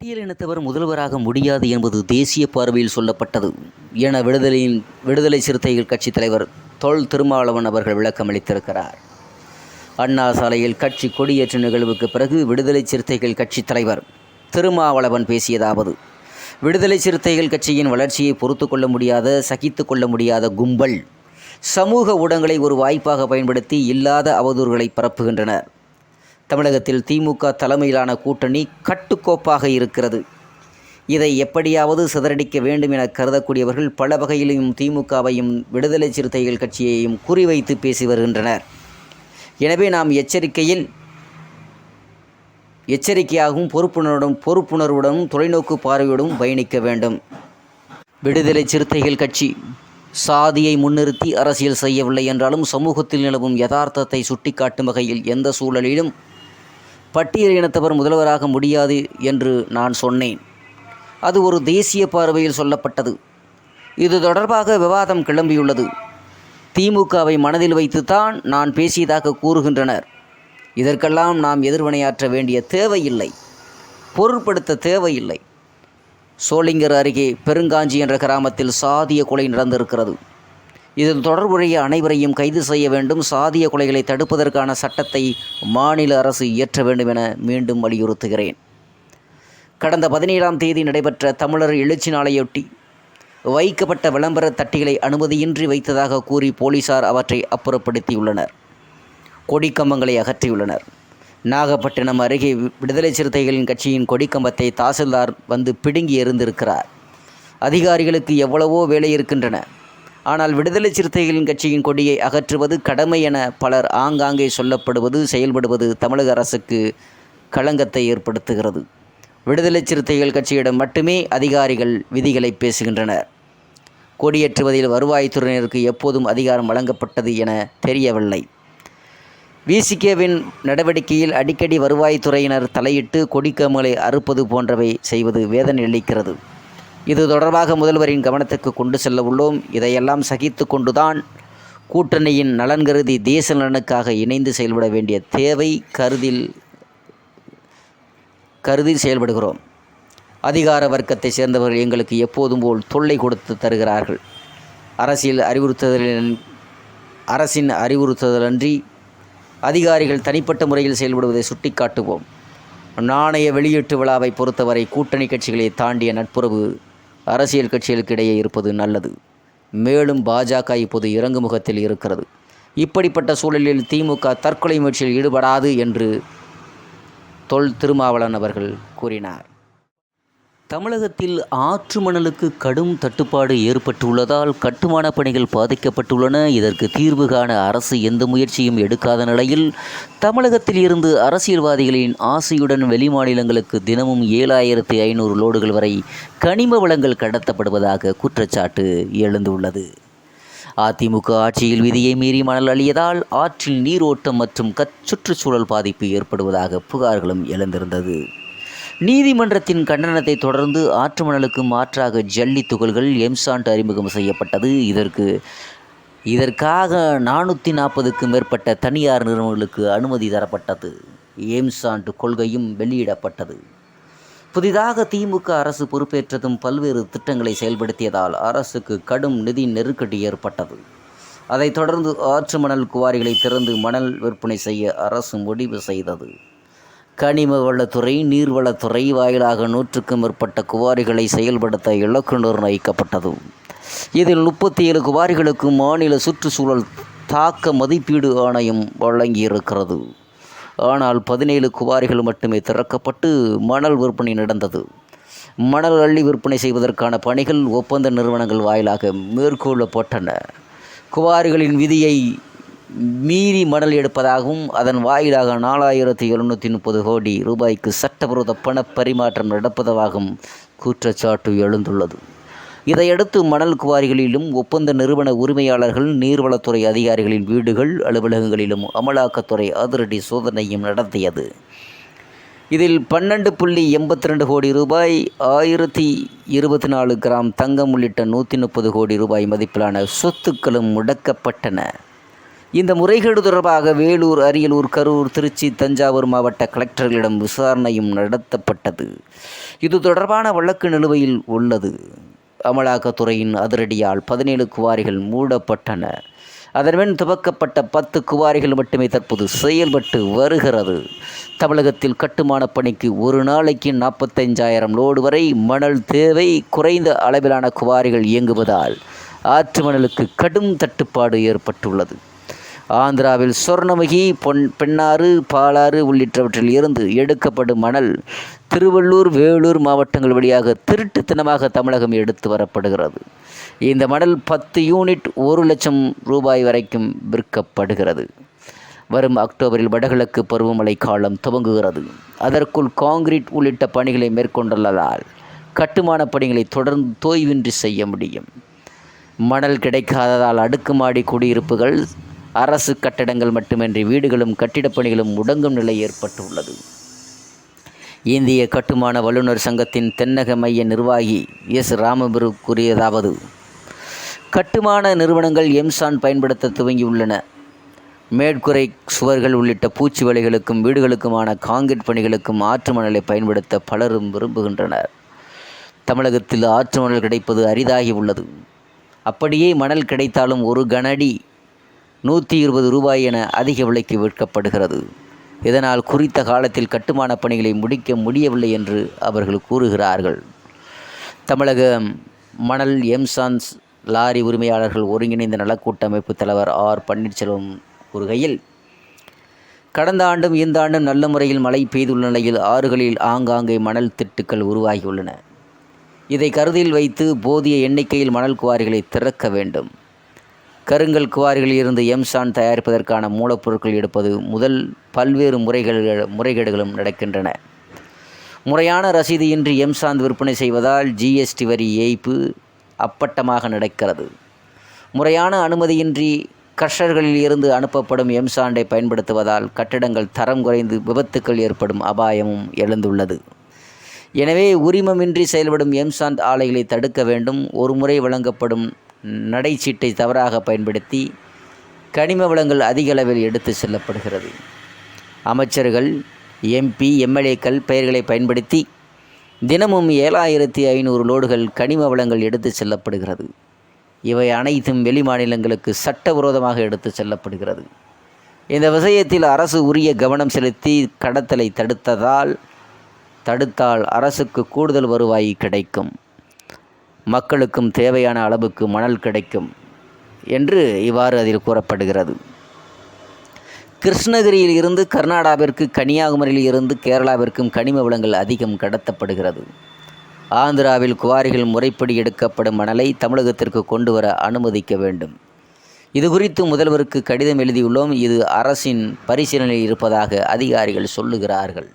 பட்டியலினத்தவர் முதல்வராக முடியாது என்பது தேசிய பார்வையில் சொல்லப்பட்டது. என விடுதலையின் விடுதலை சிறுத்தைகள் கட்சித் தலைவர் தொல் திருமாவளவன் அவர்கள் விளக்கமளித்திருக்கிறார் அண்ணா சாலையில் கட்சி கொடியேற்ற நிகழ்வுக்கு பிறகு விடுதலை சிறுத்தைகள் கட்சித் தலைவர் திருமாவளவன் பேசியதாவது விடுதலை சிறுத்தைகள் கட்சியின் வளர்ச்சியை பொறுத்து கொள்ள முடியாத சகித்து கொள்ள முடியாத கும்பல் சமூக ஊடகங்களை ஒரு வாய்ப்பாக பயன்படுத்தி இல்லாத அவதூறுகளை பரப்புகின்றனர். தமிழகத்தில் திமுக தலைமையிலான கூட்டணி கட்டுக்கோப்பாக இருக்கிறது. இதை எப்படியாவது சிதறடிக்க வேண்டும் என கருதக்கூடியவர்கள் பல வகையிலும் திமுகவையும் விடுதலை சிறுத்தைகள் கட்சியையும் குறிவைத்து பேசி வருகின்றனர். எனவே நாம் எச்சரிக்கையில் எச்சரிக்கையாகவும் பொறுப்புணர்வுடன் பொறுப்புணர்வுடனும் தொலைநோக்கு பார்வையுடனும் பயணிக்க வேண்டும். விடுதலை சிறுத்தைகள் கட்சி சாதியை முன்னிறுத்தி அரசியல் செய்யவில்லை என்றாலும் சமூகத்தில் நிலவும் யதார்த்தத்தை சுட்டிக்காட்டும் வகையில் எந்த சூழலிலும் பட்டியல் இனத்தவர் முதல்வராக முடியாது என்று நான் சொன்னேன். அது ஒரு தேசிய பார்வையில் சொல்லப்பட்டது. இது தொடர்பாக விவாதம் கிளம்பியுள்ளது. திமுகவை மனதில் வைத்துத்தான் நான் பேசியதாக கூறுகின்றனர். இதற்கெல்லாம் நாம் எதிர்வினையாற்ற வேண்டிய தேவையில்லை. பொருட்படுத்த தேவையில்லை. சோளிங்கர் அருகே பெருங்காஞ்சி என்ற கிராமத்தில் சாதிய கொலை நடந்திருக்கிறது. இதில் தொடர்புடைய அனைவரையும் கைது செய்ய வேண்டும். சாதிய கொலைகளை தடுப்பதற்கான சட்டத்தை மாநில அரசு இயற்ற வேண்டும் என மீண்டும் வலியுறுத்துகிறேன். கடந்த பதினேழாம் தேதி நடைபெற்ற தமிழர் எழுச்சி நாளையொட்டி வைக்கப்பட்ட விளம்பர தட்டிகளை அனுமதியின்றி வைத்ததாக கூறி போலீசார் அவற்றை அப்புறப்படுத்தியுள்ளனர். கொடிக்கம்பங்களை அகற்றியுள்ளனர். நாகப்பட்டினம் அருகே விடுதலை சிறுத்தைகளின் கட்சியின் கொடிக்கம்பத்தை தாசில்தார் வந்து பிடுங்கி எறிந்திருக்கிறார். அதிகாரிகளுக்கு எவ்வளவோ வேலை இருக்கின்றன. ஆனால் விடுதலை சிறுத்தைகளின் கட்சியின் கொடியை அகற்றுவது கடமை என பலர் ஆங்காங்கே சொல்லப்படுவது செயல்படுவது தமிழக அரசுக்கு களங்கத்தை ஏற்படுத்துகிறது. விடுதலை சிறுத்தைகள் கட்சியிடம் மட்டுமே அதிகாரிகள் விதிகளை பேசுகின்றனர். கொடியேற்றுவதில் வருவாய்த்துறையினருக்கு எப்போதும் அதிகாரம் வழங்கப்பட்டது என தெரியவில்லை. விசிகேவின் நடவடிக்கையில் அடிக்கடி வருவாய்த்துறையினர் தலையிட்டு கொடிக்கமலை அறுப்பது போன்றவை செய்வது வேதனை அளிக்கிறது. இது தொடர்பாக முதல்வரின் கவனத்துக்கு கொண்டு செல்ல உள்ளோம். இதையெல்லாம் சகித்து கொண்டுதான் கூட்டணியின் நலன் கருதி தேச நலனுக்காக இணைந்து செயல்பட வேண்டிய தேவை கருதில் கருதி செயல்படுகிறோம். அதிகார வர்க்கத்தை சேர்ந்தவர்கள் எங்களுக்கு எப்போதும் போல் தொல்லை கொடுத்து தருகிறார்கள். அரசியல் அறிவுறுத்துதலின் அரசின் அறிவுறுத்துதலன்றி அதிகாரிகள் தனிப்பட்ட முறையில் செயல்படுவதை சுட்டிக்காட்டுவோம். நாணய வெளியீட்டு விழாவை பொறுத்தவரை கூட்டணி கட்சிகளை தாண்டிய நட்புறவு அரசியல் கட்சிகளுக்கு இடையே இருப்பது நல்லது. மேலும் பாஜக இப்போது இறங்குமுகத்தில் இருக்கிறது. இப்படிப்பட்ட சூழலில் திமுக தற்கொலை முயற்சியில் ஈடுபடாது என்று தொல் திருமாவளவன் அவர்கள் கூறினார். தமிழகத்தில் ஆற்று மணலுக்கு கடும் தட்டுப்பாடு ஏற்பட்டுள்ளதால் கட்டுமான பணிகள் பாதிக்கப்பட்டுள்ளன. இதற்கு தீர்வு காண அரசு எந்த முயற்சியும் எடுக்காத நிலையில் தமிழகத்தில் இருந்து அரசியல்வாதிகளின் ஆசையுடன் வெளிமாநிலங்களுக்கு தினமும் ஏழாயிரத்தி ஐநூறு லோடுகள் வரை கனிம வளங்கள் கடத்தப்படுவதாக குற்றச்சாட்டு எழுந்துள்ளது. அதிமுக ஆட்சியில் விதியை மீறி மணல் அழியதால் ஆற்றில் நீரோட்டம் மற்றும் கச் சுற்றுச்சூழல் பாதிப்பு ஏற்படுவதாக புகார்களும் எழுந்திருந்தது. நீதிமன்றத்தின் கண்டனத்தை தொடர்ந்து ஆற்று மணலுக்கு மாற்றாக ஜல்லி துகள்கள் எம்சாண்ட் அறிமுகம் செய்யப்பட்டது. இதற்கு இதற்காக நானூற்றி நாற்பதுக்கும் மேற்பட்ட தனியார் நிறுவனங்களுக்கு அனுமதி தரப்பட்டது. எம்சாண்ட் கொள்கையும் வெளியிடப்பட்டது. புதிதாக திமுக அரசு பொறுப்பேற்றதும் பல்வேறு திட்டங்களை செயல்படுத்தியதால் அரசுக்கு கடும் நிதி நெருக்கடி ஏற்பட்டது. அதைத் தொடர்ந்து ஆற்று மணல் குவாரிகளை திறந்து மணல் விற்பனை செய்ய அரசு முடிவு செய்தது. கனிம வளத்துறை நீர்வளத்துறை வாயிலாக நூற்றுக்கும் மேற்பட்ட குவாரிகளை செயல்படுத்த இலக்கு நிர்ணயிக்கப்பட்டது இதில் முப்பத்தி ஏழு குவாரிகளுக்கு மாநில சுற்றுச்சூழல் தாக்க மதிப்பீடு ஆணையம் வழங்கியிருக்கிறது. ஆனால் பதினேழு குவாரிகள் மட்டுமே திறக்கப்பட்டு மணல் விற்பனை நடந்தது. மணல் அள்ளி விற்பனை செய்வதற்கான பணிகள் ஒப்பந்த நிறுவனங்கள் வாயிலாக மேற்கொள்ளப்பட்டன. குவாரிகளின் விதியை மீறி மணல் எடுப்பதாகவும் அதன் வாயிலாக நாலாயிரத்தி எழுநூற்றி முப்பது கோடி ரூபாய்க்கு சட்டவிரோத பண பரிமாற்றம் நடப்பதாகவும் குற்றச்சாட்டு எழுந்துள்ளது. இதையடுத்து மணல் குவாரிகளிலும் ஒப்பந்த நிறுவன உரிமையாளர்கள் நீர்வளத்துறை அதிகாரிகளின் வீடுகள் அலுவலகங்களிலும் அமலாக்கத்துறை அதிரடி சோதனையும் நடத்தியது. இதில் பன்னெண்டு புள்ளி எண்பத்தி ரெண்டு கோடி ரூபாய் ஆயிரத்தி இருபத்தி நாலு கிராம் தங்கம் உள்ளிட்ட நூற்றி முப்பது கோடி ரூபாய் மதிப்பிலான சொத்துக்களும் முடக்கப்பட்டன. இந்த முறைகேடு தொடர்பாக வேலூர் அரியலூர் கரூர் திருச்சி தஞ்சாவூர் மாவட்ட கலெக்டர்களிடம் விசாரணையும் நடத்தப்பட்டது. இது தொடர்பான வழக்கு நிலுவையில் உள்ளது. அமலாக்கத்துறையின் அதிரடியால் பதினேழு குவாரிகள் மூடப்பட்டன. அதன்பின் துவக்கப்பட்ட பத்து குவாரிகள் மட்டுமே தற்போது செயல்பட்டு வருகிறது. தமிழகத்தில் கட்டுமான பணிக்கு ஒரு நாளைக்கு நாற்பத்தைஞ்சாயிரம் லோடு வரை மணல் தேவை குறைந்த அளவிலான குவாரிகள் இயங்குவதால் ஆற்று மணலுக்கு கடும் தட்டுப்பாடு ஏற்பட்டுள்ளது. ஆந்திராவில் சொர்ணமுகி பொன் பெண்ணாறு பாலாறு உள்ளிட்டவற்றில் இருந்து எடுக்கப்படும் மணல் திருவள்ளூர் வேலூர் மாவட்டங்கள் வழியாக திருட்டுத்தனமாக தமிழகம் எடுத்து வரப்படுகிறது. இந்த மணல் பத்து யூனிட் ஒரு லட்சம் ரூபாய் வரைக்கும் விற்கப்படுகிறது. வரும் அக்டோபரில் வடகிழக்கு பருவமழை காலம் துவங்குகிறது. அதற்குள் காங்கிரீட் உள்ளிட்ட பணிகளை மேற்கொண்டுள்ளதால் கட்டுமான பணிகளை தொடர்ந்து தோய்வின்றி செய்ய முடியும். மணல் கிடைக்காததால் அடுக்குமாடி குடியிருப்புகள் அரசு கட்டடங்கள் மட்டுமின்றி வீடுகளும் கட்டிடப்பணிகளும் முடங்கும் நிலை ஏற்பட்டுள்ளது. இந்திய கட்டுமான வல்லுநர் சங்கத்தின் தென்னக மைய நிர்வாகி எஸ். ராமபுரு கூறியதாவது கட்டுமான நிறுவனங்கள் எம்சான் பயன்படுத்த துவங்கியுள்ளன. மேற்குறை சுவர்கள் உள்ளிட்ட பூச்சி வலைகளுக்கும் வீடுகளுக்குமான காங்கிரீட் பணிகளுக்கும் ஆற்று மணலை பயன்படுத்த பலரும் விரும்புகின்றனர். தமிழகத்தில் ஆற்று மணல் கிடைப்பது அரிதாகி உள்ளது அப்படியே மணல் கிடைத்தாலும் ஒரு கனடி நூற்றி இருபது ரூபாய் என அதிக விலைக்கு விற்கப்படுகிறது. இதனால் குறித்த காலத்தில் கட்டுமான பணிகளை முடிக்க முடியவில்லை என்று அவர்கள் கூறுகிறார்கள். தமிழக மணல் எம்சான்ஸ் லாரி உரிமையாளர்கள் ஒருங்கிணைந்த நலக்கூட்டமைப்பு தலைவர் ஆர் பன்னீர்செல்வம் கூறுகையில் கடந்த ஆண்டும் இந்த ஆண்டும் நல்ல முறையில் மழை பெய்துள்ள நிலையில் ஆறுகளில் ஆங்காங்கே மணல் திட்டுக்கள் உருவாகியுள்ளன. இதை கருதியில் வைத்து போதிய எண்ணிக்கையில் மணல் குவாரிகளை திறக்க வேண்டும். கருங்கல் குவாரிகளில் இருந்து எம்சான் தயாரிப்பதற்கான மூலப்பொருட்கள் எடுப்பது முதல் பல்வேறு முறைகள் முறைகேடுகளும் நடக்கின்றன. முறையான ரசீது இன்றி எம்சாந்த் விற்பனை செய்வதால் ஜிஎஸ்டி வரி ஏய்ப்பு அப்பட்டமாக நடக்கிறது. முறையான அனுமதியின்றி கர்ஷர்களில் இருந்து அனுப்பப்படும் எம்சாண்டை பயன்படுத்துவதால் கட்டிடங்கள் தரம் குறைந்து விபத்துக்கள் ஏற்படும் அபாயமும் எழுந்துள்ளது. எனவே உரிமமின்றி செயல்படும் எம்சாண்ட் ஆலைகளை தடுக்க வேண்டும். ஒரு முறை வழங்கப்படும் நடைச்சீட்டை தவறாக பயன்படுத்தி கனிம வளங்கள் அதிக அளவில் எடுத்து செல்லப்படுகிறது. அமைச்சர்கள் எம்பி எம்எல்ஏக்கள் பெயர்களை பயன்படுத்தி தினமும் ஏழாயிரத்தி ஐநூறு லோடுகள் கனிம வளங்கள் எடுத்து செல்லப்படுகிறது. இவை அனைத்தும் வெளி மாநிலங்களுக்கு சட்டவிரோதமாக எடுத்து செல்லப்படுகிறது. இந்த விஷயத்தில் அரசு உரிய கவனம் செலுத்தி கடத்தலை தடுத்ததால் தடுத்தால் அரசுக்கு கூடுதல் வருவாய் கிடைக்கும். மக்களுக்கும் தேவையான அளவுக்கு மணல் கிடைக்கும் என்று இவ்வாறு அதில் கூறப்படுகிறது. கிருஷ்ணகிரியில் இருந்து கர்நாடகாவிற்கு கன்னியாகுமரியில் இருந்து கேரளாவிற்கும் கனிம வளங்கள் அதிகம் கடத்தப்படுகிறது. ஆந்திராவில் குவாரிகள் முறைப்படி எடுக்கப்படும் மணலை தமிழகத்திற்கு கொண்டு வர அனுமதிக்க வேண்டும். இது குறித்து முதல்வருக்கு கடிதம் எழுதியுள்ளோம். இது அரசின் பரிசீலனையில் இருப்பதாக அதிகாரிகள் சொல்லுகிறார்கள்.